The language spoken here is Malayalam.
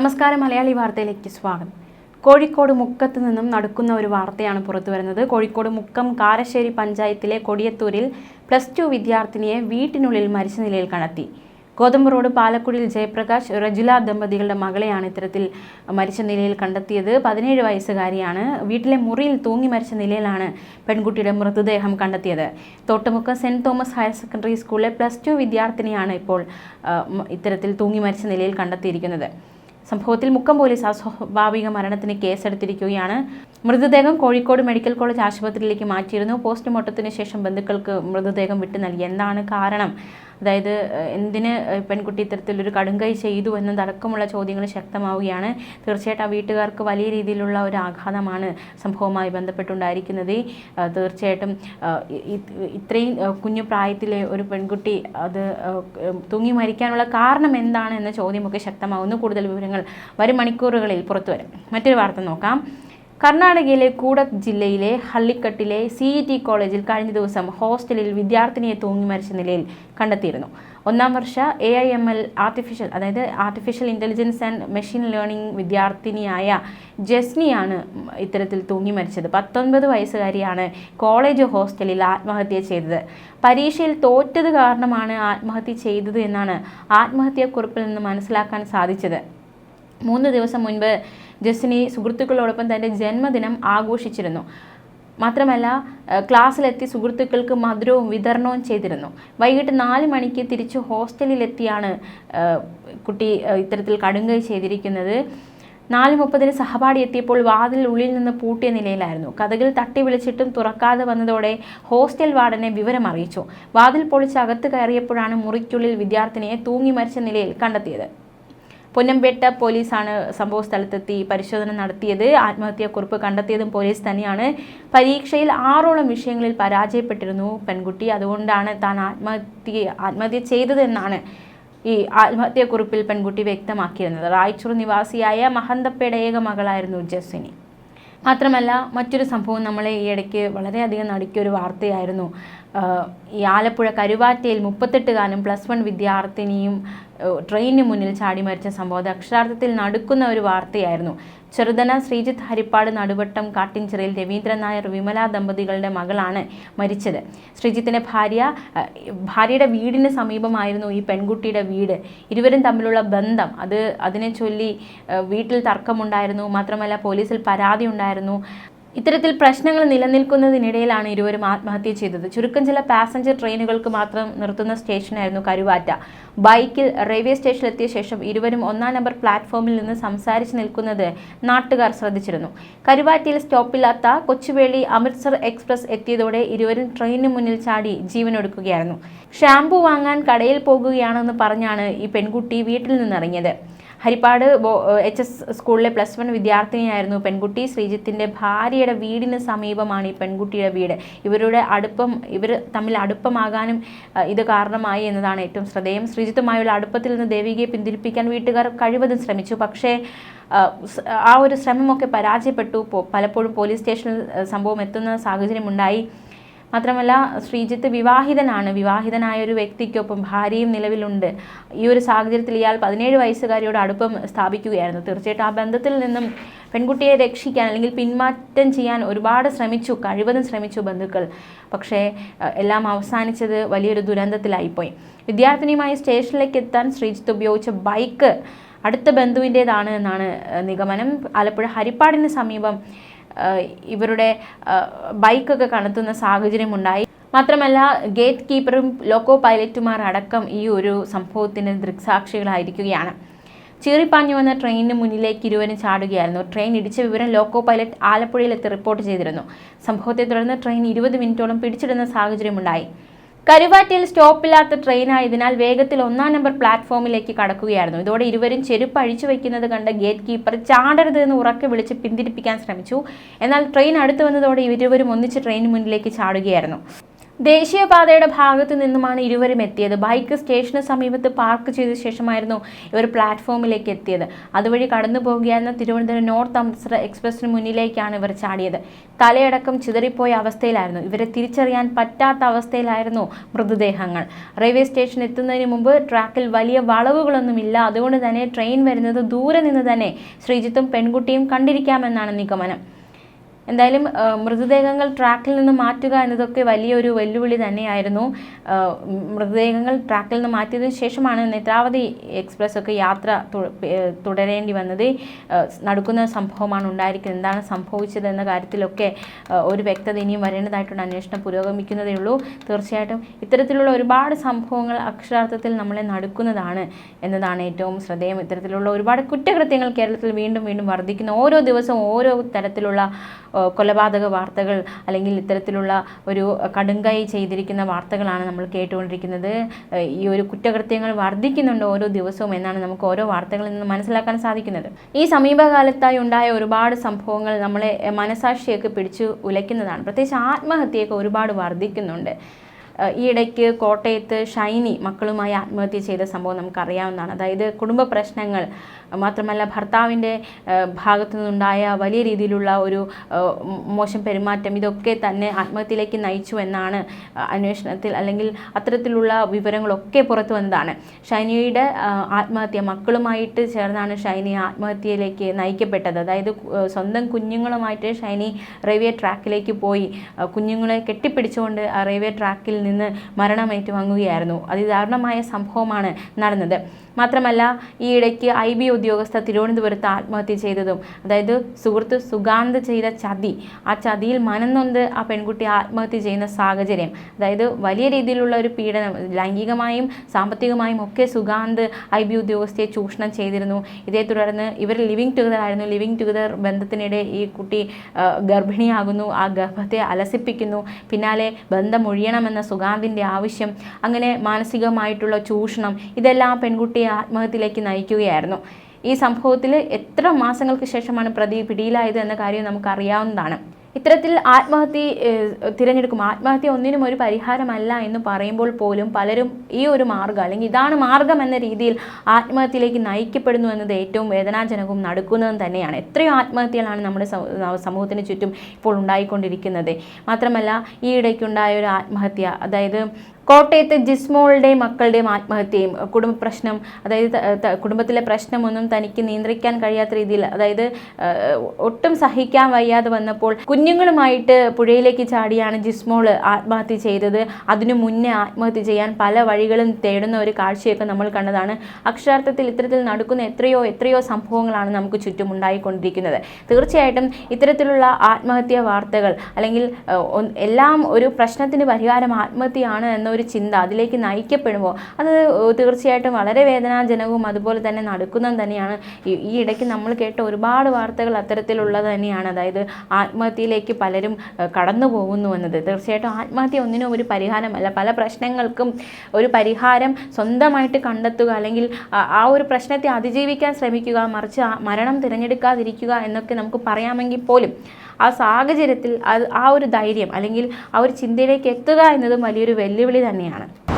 നമസ്കാരം മലയാളി വാർത്തയിലേക്ക് സ്വാഗതം. കോഴിക്കോട് മുക്കത്ത് നിന്നും നടക്കുന്ന ഒരു വാർത്തയാണ് പുറത്തു വരുന്നത്. കോഴിക്കോട് മുക്കം കാരശ്ശേരി പഞ്ചായത്തിലെ കൊടിയത്തൂരിൽ പ്ലസ് ടു വിദ്യാർത്ഥിനിയെ വീട്ടിനുള്ളിൽ മരിച്ച നിലയിൽ കണ്ടെത്തി. ഗോതമ്പ് റോഡ് പാലക്കുടിയിൽ ജയപ്രകാശ് റജുല ദമ്പതികളുടെ മകളെയാണ് ഇത്തരത്തിൽ മരിച്ച നിലയിൽ കണ്ടെത്തിയത്. പതിനേഴ് വയസ്സുകാരിയാണ് വീട്ടിലെ മുറിയിൽ തൂങ്ങി മരിച്ച നിലയിലാണ് പെൺകുട്ടിയുടെ മൃതദേഹം കണ്ടെത്തിയത്. Thottumukka Saint Thomas higher secondary സ്കൂളിലെ പ്ലസ് ടു വിദ്യാർത്ഥിനിയാണ് ഇപ്പോൾ ഇത്തരത്തിൽ തൂങ്ങി മരിച്ച നിലയിൽ കണ്ടെത്തിയിരിക്കുന്നത്. സംഭവത്തിൽ മുക്കം പോലീസ് അസ്വാഭാവിക മരണത്തിന് കേസെടുത്തിരിക്കുകയാണ്. മൃതദേഹം കോഴിക്കോട് മെഡിക്കൽ കോളേജ് ആശുപത്രിയിലേക്ക് മാറ്റിയിരുന്നു. പോസ്റ്റ്മോർട്ടത്തിന് ശേഷം ബന്ധുക്കൾക്ക് മൃതദേഹം വിട്ടു നൽകി. എന്താണ് കാരണം? അതായത് എന്തിന് പെൺകുട്ടി ഇത്തരത്തിലൊരു കടുങ്കൈ ചെയ്തു എന്നതടക്കമുള്ള ചോദ്യങ്ങൾ ശക്തമാവുകയാണ്. തീർച്ചയായിട്ടും ആ വീട്ടുകാർക്ക് വലിയ രീതിയിലുള്ള ഒരു ആഘാതമാണ് സംഭവവുമായി ബന്ധപ്പെട്ടുണ്ടായിരിക്കുന്നത്. തീർച്ചയായിട്ടും ഇത്രയും കുഞ്ഞു പ്രായത്തിലെ ഒരു പെൺകുട്ടി അത് തൂങ്ങി മരിക്കാനുള്ള കാരണം എന്താണ് എന്ന ചോദ്യമൊക്കെ ശക്തമാവുന്നു. കൂടുതൽ വിവരങ്ങൾ വരും മണിക്കൂറുകളിൽ പുറത്തു വരും. മറ്റൊരു വാർത്ത നോക്കാം. കർണാടകയിലെ കൂടക് ജില്ലയിലെ ഹള്ളിക്കട്ടിലെ സി ഇ ടി കോളേജിൽ കഴിഞ്ഞ ദിവസം ഹോസ്റ്റലിൽ വിദ്യാർത്ഥിനിയെ തൂങ്ങി മരിച്ച നിലയിൽ കണ്ടെത്തിയിരുന്നു. ഒന്നാം വർഷ A I M L artificial അതായത് artificial intelligence and machine learning വിദ്യാർത്ഥിനിയായ ജസ്നിയാണ് ഇത്തരത്തിൽ തൂങ്ങി മരിച്ചത്. പത്തൊൻപത് വയസ്സുകാരിയാണ് കോളേജ് ഹോസ്റ്റലിൽ ആത്മഹത്യ ചെയ്തത്. പരീക്ഷയിൽ തോറ്റത് കാരണമാണ് ആത്മഹത്യ ചെയ്തത് എന്നാണ് ആത്മഹത്യാക്കുറിപ്പിൽ നിന്ന് മനസ്സിലാക്കാൻ സാധിച്ചത്. മൂന്ന് ദിവസം മുൻപ് ജസ്റ്റിനി സുഹൃത്തുക്കളോടൊപ്പം തന്റെ ജന്മദിനം ആഘോഷിച്ചിരുന്നു. മാത്രമല്ല ക്ലാസ്സിലെത്തി സുഹൃത്തുക്കൾക്ക് മധുരവും വിതരണവും ചെയ്തിരുന്നു. വൈകിട്ട് നാല് മണിക്ക് തിരിച്ച് ഹോസ്റ്റലിലെത്തിയാണ് കുട്ടി ഇത്തരത്തിൽ കടുങ്കൈ ചെയ്തിരിക്കുന്നത്. നാല് മുപ്പതിന് സഹപാഠി എത്തിയപ്പോൾ വാതിൽ ഉള്ളിൽ നിന്ന് പൂട്ടിയ നിലയിലായിരുന്നു. കഥകിൽ തട്ടി വിളിച്ചിട്ടും തുറക്കാതെ വന്നതോടെ ഹോസ്റ്റൽ വാർഡനെ വിവരം അറിയിച്ചു. വാതിൽ പൊളിച്ച് അകത്ത് കയറിയപ്പോഴാണ് മുറിക്കുള്ളിൽ വിദ്യാർത്ഥിനിയെ തൂങ്ങി മരിച്ച നിലയിൽ കണ്ടെത്തിയത്. പൊന്നമ്പേട്ട പോലീസാണ് സംഭവ സ്ഥലത്തെത്തി പരിശോധന നടത്തിയത്. ആത്മഹത്യാക്കുറിപ്പ് കണ്ടെത്തിയതും പോലീസ് തന്നെയാണ്. പരീക്ഷയിൽ ആറോളം വിഷയങ്ങളിൽ പരാജയപ്പെട്ടിരുന്നു പെൺകുട്ടി. അതുകൊണ്ടാണ് താൻ ആത്മഹത്യ ആത്മഹത്യ ചെയ്തതെന്നാണ് ഈ ആത്മഹത്യാക്കുറിപ്പിൽ പെൺകുട്ടി വ്യക്തമാക്കിയിരുന്നത്. റായ്ചൂർ നിവാസിയായ മഹന്തപ്പയുടെ ഏക മകളായിരുന്നു ജസ്വിനി. മാത്രമല്ല മറ്റൊരു സംഭവം നമ്മളെ ഈ ഇടയ്ക്ക് വളരെയധികം നടുക്കിയ ഒരു വാർത്തയായിരുന്നു. ഈ ആലപ്പുഴ കരുവാറ്റയിൽ മുപ്പത്തെട്ടുകാരനും പ്ലസ് വൺ വിദ്യാർത്ഥിനിയും ട്രെയിനിന് മുന്നിൽ ചാടി മരിച്ച സംഭവം. അക്ഷരാർത്ഥത്തിൽ നടക്കുന്ന ഒരു വാർത്തയായിരുന്നു. ചെറുതന ശ്രീജിത്ത് ഹരിപ്പാട് നടുവട്ടം കാട്ടിൻചിറയിൽ രവീന്ദ്രൻ നായർ വിമല ദമ്പതികളുടെ മകളാണ് മരിച്ചത്. ശ്രീജിത്തിന്റെ ഭാര്യ ഭാര്യയുടെ വീടിന് സമീപമായിരുന്നു ഈ പെൺകുട്ടിയുടെ വീട്. ഇരുവരും തമ്മിലുള്ള ബന്ധം അത് അതിനെ ചൊല്ലി വീട്ടിൽ തർക്കമുണ്ടായിരുന്നു. മാത്രമല്ല പോലീസിൽ പരാതി ഉണ്ടായിരുന്നു. ഇത്തരത്തിൽ പ്രശ്നങ്ങൾ നിലനിൽക്കുന്നതിനിടയിലാണ് ഇരുവരും ആത്മഹത്യ ചെയ്തത്. ചുരുക്കം ചില പാസഞ്ചർ ട്രെയിനുകൾക്ക് മാത്രം നിർത്തുന്ന സ്റ്റേഷനായിരുന്നു കരുവാറ്റ. ബൈക്കിൽ റെയിൽവേ സ്റ്റേഷനിലെത്തിയ ശേഷം ഇരുവരും ഒന്നാം നമ്പർ പ്ലാറ്റ്ഫോമിൽ നിന്ന് സംസാരിച്ച് നിൽക്കുന്നത് നാട്ടുകാർ ശ്രദ്ധിച്ചിരുന്നു. കരുവാറ്റയിൽ സ്റ്റോപ്പില്ലാത്ത കൊച്ചുവേളി അമൃത്സർ എക്സ്പ്രസ് എത്തിയതോടെ ഇരുവരും ട്രെയിനിന് മുന്നിൽ ചാടി ജീവനൊടുക്കുകയായിരുന്നു. ഷാംപൂ വാങ്ങാൻ കടയിൽ പോകുകയാണെന്ന് പറഞ്ഞാണ് ഈ പെൺകുട്ടി വീട്ടിൽ നിന്നിറങ്ങിയത്. ഹരിപ്പാട് എച്ച് എസ് സ്കൂളിലെ പ്ലസ് വൺ വിദ്യാർത്ഥിനിയായിരുന്നു പെൺകുട്ടി. ശ്രീജിത്തിന്റെ ഭാര്യയുടെ വീടിന് സമീപമാണ് ഈ പെൺകുട്ടിയുടെ വീട്. ഇവരുടെ അടുപ്പം ഇവർ തമ്മിൽ അടുപ്പമാകാനും ഇത് കാരണമായി എന്നതാണ് ഏറ്റവും ശ്രദ്ധേയം. ശ്രീജിത്തുമായുള്ള അടുപ്പത്തിൽ നിന്ന് ദേവികയെ പിന്തിരിപ്പിക്കാൻ വീട്ടുകാർ കഴിവതും ശ്രമിച്ചു. പക്ഷേ ആ ഒരു ശ്രമമൊക്കെ പരാജയപ്പെട്ടു. പലപ്പോഴും പോലീസ് സ്റ്റേഷനിൽ സംഭവം എത്തുന്ന സാഹചര്യമുണ്ടായി. മാത്രമല്ല ശ്രീജിത്ത് വിവാഹിതനാണ്. വിവാഹിതനായ ഒരു വ്യക്തിക്കൊപ്പം ഭാര്യയും നിലവിലുണ്ട്. ഈ ഒരു സാഹചര്യത്തിൽ ഇയാൾ പതിനേഴ് വയസ്സുകാരിയോട് അടുപ്പം സ്ഥാപിക്കുകയായിരുന്നു. തീർച്ചയായിട്ടും ആ ബന്ധത്തിൽ നിന്നും പെൺകുട്ടിയെ രക്ഷിക്കാൻ അല്ലെങ്കിൽ പിന്മാറ്റം ചെയ്യാൻ ഒരുപാട് ശ്രമിച്ചു കഴിവതും ശ്രമിച്ചു ബന്ധുക്കൾ. പക്ഷേ എല്ലാം അവസാനിച്ചത് വലിയൊരു ദുരന്തത്തിലായിപ്പോയി. വിദ്യാർത്ഥിനിയുമായി സ്റ്റേഷനിലേക്ക് എത്താൻ ശ്രീജിത്ത് ഉപയോഗിച്ച ബൈക്ക് അടുത്ത ബന്ധുവിന്റേതാണ് എന്നാണ് നിഗമനം. ആലപ്പുഴ ഹരിപ്പാടിന് സമീപം ഇവരുടെ ബൈക്കൊക്കെ കണ്ടെത്തുന്ന സാഹചര്യമുണ്ടായി. മാത്രമല്ല ഗേറ്റ് കീപ്പറും ലോക്കോ പൈലറ്റുമാർ അടക്കം ഈ ഒരു സംഭവത്തിന് ദൃക്സാക്ഷികളായിരിക്കുകയാണ്. ചീറിപ്പാഞ്ഞു വന്ന ട്രെയിനിന് മുന്നിലേക്ക് ഇരുവരും ചാടുകയായിരുന്നു. ട്രെയിൻ ഇടിച്ച വിവരം ലോക്കോ പൈലറ്റ് ആലപ്പുഴയിലെത്തി റിപ്പോർട്ട് ചെയ്തിരുന്നു. സംഭവത്തെ തുടർന്ന് ട്രെയിൻ ഇരുപത് മിനിറ്റോളം പിടിച്ചിടുന്ന സാഹചര്യമുണ്ടായി. കരുവാറ്റയിൽ സ്റ്റോപ്പില്ലാത്ത ട്രെയിനായതിനാൽ വേഗത്തിൽ ഒന്നാം നമ്പർ പ്ലാറ്റ്ഫോമിലേക്ക് കടക്കുകയായിരുന്നു. ഇതോടെ ഇരുവരും ചെരുപ്പ് അഴിച്ചു വയ്ക്കുന്നത് കണ്ട് ഗേറ്റ് കീപ്പർ ചാടരുത് എന്ന് ഉറക്കെ വിളിച്ച് പിന്തിരിപ്പിക്കാൻ ശ്രമിച്ചു. എന്നാൽ ട്രെയിൻ അടുത്തു വന്നതോടെ ഇരുവരും ഒന്നിച്ച് ട്രെയിൻ മുന്നിലേക്ക് ചാടുകയായിരുന്നു. ദേശീയപാതയുടെ ഭാഗത്തു നിന്നുമാണ് ഇരുവരും എത്തിയത്. ബൈക്ക് സ്റ്റേഷന് സമീപത്ത് പാർക്ക് ചെയ്ത ശേഷമായിരുന്നു ഇവർ പ്ലാറ്റ്ഫോമിലേക്ക് എത്തിയത്. അതുവഴി കടന്നു പോകുകയായിരുന്ന തിരുവനന്തപുരം നോർത്ത് അമൃത്സർ എക്സ്പ്രസിന് മുന്നിലേക്കാണ് ഇവർ ചാടിയത്. തലയടക്കം ചിതറിപ്പോയ അവസ്ഥയിലായിരുന്നു. ഇവരെ തിരിച്ചറിയാൻ പറ്റാത്ത അവസ്ഥയിലായിരുന്നു മൃതദേഹങ്ങൾ. റെയിൽവേ സ്റ്റേഷൻ എത്തുന്നതിന് മുമ്പ് ട്രാക്കിൽ വലിയ വളവുകളൊന്നുമില്ല അതുകൊണ്ട് തന്നെ ട്രെയിൻ വരുന്നത് ദൂരെ നിന്ന് തന്നെ ശ്രീജിത്തും പെൺകുട്ടിയും കണ്ടിരിക്കാമെന്നാണ് നിഗമനം. എന്തായാലും മൃതദേഹങ്ങൾ ട്രാക്കിൽ നിന്ന് മാറ്റുക എന്നതൊക്കെ വലിയൊരു വെല്ലുവിളി തന്നെയായിരുന്നു. മൃതദേഹങ്ങൾ ട്രാക്കിൽ നിന്ന് മാറ്റിയതിനു ശേഷമാണ് നേത്രാവതി എക്സ്പ്രസ് ഒക്കെ യാത്ര തുടരേണ്ടി വന്നത്. നടക്കുന്ന സംഭവമാണ് ഉണ്ടായിരിക്കുന്നത്. എന്താണ് സംഭവിച്ചത് എന്ന കാര്യത്തിലൊക്കെ ഒരു വ്യക്തത ഇനിയും വരേണ്ടതായിട്ടുള്ള അന്വേഷണം പുരോഗമിക്കുന്നതേ ഉള്ളൂ. തീർച്ചയായിട്ടും ഇത്തരത്തിലുള്ള ഒരുപാട് സംഭവങ്ങൾ അക്ഷരാർത്ഥത്തിൽ നമ്മളെ നടക്കുന്നതാണ് എന്നതാണ് ഏറ്റവും ശ്രദ്ധേയം. ഇത്തരത്തിലുള്ള ഒരുപാട് കുറ്റകൃത്യങ്ങൾ കേരളത്തിൽ വീണ്ടും വീണ്ടും വർദ്ധിക്കുന്ന ഓരോ ദിവസവും ഓരോ തരത്തിലുള്ള കൊലപാതക വാർത്തകൾ അല്ലെങ്കിൽ ഇത്തരത്തിലുള്ള ഒരു കടുങ്കൈ ചെയ്തിരിക്കുന്ന വാർത്തകളാണ് നമ്മൾ കേട്ടുകൊണ്ടിരിക്കുന്നത്. ഈ ഒരു കുറ്റകൃത്യങ്ങൾ വർദ്ധിക്കുന്നുണ്ട് ഓരോ ദിവസവും എന്നാണ് നമുക്ക് ഓരോ വാർത്തകളിൽ നിന്ന് മനസ്സിലാക്കാൻ സാധിക്കുന്നത്. ഈ സമീപകാലത്തായി ഉണ്ടായ ഒരുപാട് സംഭവങ്ങൾ നമ്മളെ മനസാക്ഷിയൊക്കെ പിടിച്ചു ഉലയ്ക്കുന്നതാണ്. പ്രത്യേകിച്ച് ആത്മഹത്യയൊക്കെ ഒരുപാട് വർദ്ധിക്കുന്നുണ്ട്. ഈയിടയ്ക്ക് കോട്ടയത്ത് ഷൈനി മക്കളുമായി ആത്മഹത്യ ചെയ്ത സംഭവം നമുക്കറിയാവുന്നതാണ്. അതായത് കുടുംബ പ്രശ്നങ്ങൾ മാത്രമല്ല ഭർത്താവിന്റെ ഭാഗത്തു നിന്നുണ്ടായ വലിയ രീതിയിലുള്ള ഒരു മോശം പെരുമാറ്റം ഇതൊക്കെ തന്നെ ആത്മഹത്യയിലേക്ക് നയിച്ചു എന്നാണ് അന്വേഷണത്തിൽ അല്ലെങ്കിൽ അത്തരത്തിലുള്ള വിവരങ്ങളൊക്കെ പുറത്തു വന്നതാണ്. ഷൈനിയുടെ ആത്മഹത്യ മക്കളുമായിട്ട് ചേർന്നാണ് ഷൈനി ആത്മഹത്യയിലേക്ക് നയിക്കപ്പെട്ടത്. അതായത് സ്വന്തം കുഞ്ഞുങ്ങളുമായിട്ട് ഷൈനി റെയിൽവേ ട്രാക്കിലേക്ക് പോയി. കുഞ്ഞുങ്ങളെ കെട്ടിപ്പിടിച്ചുകൊണ്ട് ആ റെയിൽവേ ട്രാക്കിൽ നിന്ന് മരണമേറ്റ് വാങ്ങുകയായിരുന്നു അതിദാരുണമായ സംഭവമാണ് നടന്നത്. മാത്രമല്ല ഈ ഇടയ്ക്ക് ഐ ബി ഉദ്യോഗസ്ഥ തിരുവനന്തപുരത്ത് ആത്മഹത്യ ചെയ്തതും അതായത് സുഹൃത്ത് സുഗാന്ത് ചെയ്ത ചതി ആ ചതിയിൽ മനംനൊന്ത് ആ പെൺകുട്ടി ആത്മഹത്യ ചെയ്യുന്ന സാഹചര്യം അതായത് വലിയ രീതിയിലുള്ള ഒരു പീഡനം ലൈംഗികമായും സാമ്പത്തികമായും ഒക്കെ സുഗാന്ത് ഐ ബി ഉദ്യോഗസ്ഥയെ ചൂഷണം ചെയ്തിരുന്നു. ഇതേ തുടർന്ന് ഇവർ ലിവിങ് ടുഗദർ ആയിരുന്നു. ലിവിങ് ടുഗദർ ബന്ധത്തിനിടെ ഈ കുട്ടി ഗർഭിണിയാകുന്നു. ആ ഗർഭത്തെ അലസിപ്പിക്കുന്നു. പിന്നാലെ ബന്ധം ഒഴിയണമെന്ന സുഗാന്തിന്റെ ആവശ്യം അങ്ങനെ മാനസികമായിട്ടുള്ള ചൂഷണം ഇതെല്ലാം പെൺകുട്ടിയെ ആത്മഹത്യയിലേക്ക് നയിക്കുകയായിരുന്നു. ഈ സംഭവത്തിൽ എത്ര മാസങ്ങൾക്ക് ശേഷമാണ് പ്രതി പിടിയിലായത് എന്ന കാര്യം നമുക്കറിയാവുന്നതാണ്. ഇത്തരത്തിൽ ആത്മഹത്യ തിരഞ്ഞെടുക്കും. ആത്മഹത്യ ഒന്നിനും ഒരു പരിഹാരമല്ല എന്ന് പറയുമ്പോൾ പോലും പലരും ഈ ഒരു മാർഗം അല്ലെങ്കിൽ ഇതാണ് മാർഗം എന്ന രീതിയിൽ ആത്മഹത്യയിലേക്ക് നയിക്കപ്പെടുന്നു എന്നത് ഏറ്റവും വേദനാജനകവും നടക്കുന്നതും തന്നെയാണ്. എത്രയോ ആത്മഹത്യകളാണ് നമ്മുടെ സമൂ- സമൂഹത്തിന് ചുറ്റും ഇപ്പോൾ ഉണ്ടായിക്കൊണ്ടിരിക്കുന്നത്. മാത്രമല്ല ഈ ഇടയ്ക്കുണ്ടായ ഒരു ആത്മഹത്യ അതായത് കോട്ടയത്ത് ജിസ്മോളുടെയും മക്കളുടെയും ആത്മഹത്യയും കുടുംബ പ്രശ്നം അതായത് കുടുംബത്തിലെ പ്രശ്നമൊന്നും തനിക്ക് നിയന്ത്രിക്കാൻ കഴിയാത്ത രീതിയിൽ അതായത് ഒട്ടും സഹിക്കാൻ വയ്യാതെ വന്നപ്പോൾ കുഞ്ഞുങ്ങളുമായിട്ട് പുഴയിലേക്ക് ചാടിയാണ് ജിസ്മോൾ ആത്മഹത്യ ചെയ്തത്. അതിനു മുന്നേ ആത്മഹത്യ ചെയ്യാൻ പല വഴികളും തേടുന്ന ഒരു കാഴ്ചയൊക്കെ നമ്മൾ കണ്ടതാണ്. അക്ഷരാർത്ഥത്തിൽ ഇത്തരത്തിൽ നടക്കുന്ന എത്രയോ എത്രയോ സംഭവങ്ങളാണ് നമുക്ക് ചുറ്റും ഉണ്ടായിക്കൊണ്ടിരിക്കുന്നത്. തീർച്ചയായിട്ടും ഇത്തരത്തിലുള്ള ആത്മഹത്യാ വാർത്തകൾ അല്ലെങ്കിൽ എല്ലാം ഒരു പ്രശ്നത്തിന് പരിഹാരം ആത്മഹത്യയാണ് എന്നൊരു ചിന്ത അതിലേക്ക് നയിക്കപ്പെടുമ്പോൾ അത് തീർച്ചയായിട്ടും വളരെ വേദനാജനകവും അതുപോലെ തന്നെ നടക്കുന്നതും തന്നെയാണ്. ഈ ഇടയ്ക്ക് നമ്മൾ കേട്ട ഒരുപാട് വാർത്തകൾ അത്തരത്തിലുള്ളത് തന്നെയാണ്. അതായത് ആത്മഹത്യയിലേക്ക് പലരും കടന്നു പോകുന്നു എന്നത്. തീർച്ചയായിട്ടും ആത്മഹത്യ ഒന്നിനും ഒരു പരിഹാരമല്ല. പല പ്രശ്നങ്ങൾക്കും ഒരു പരിഹാരം സ്വന്തമായിട്ട് കണ്ടെത്തുക അല്ലെങ്കിൽ ആ ഒരു പ്രശ്നത്തെ അതിജീവിക്കാൻ ശ്രമിക്കുക മറിച്ച് മരണം തിരഞ്ഞെടുക്കാതിരിക്കുക എന്നൊക്കെ നമുക്ക് പറയാമെങ്കിൽ പോലും ആ സാഹചര്യത്തിൽ അത് ആ ഒരു ധൈര്യം അല്ലെങ്കിൽ ആ ഒരു ചിന്തയിലേക്ക് എത്തുക എന്നതും വലിയൊരു വെല്ലുവിളി തന്നെയാണ്.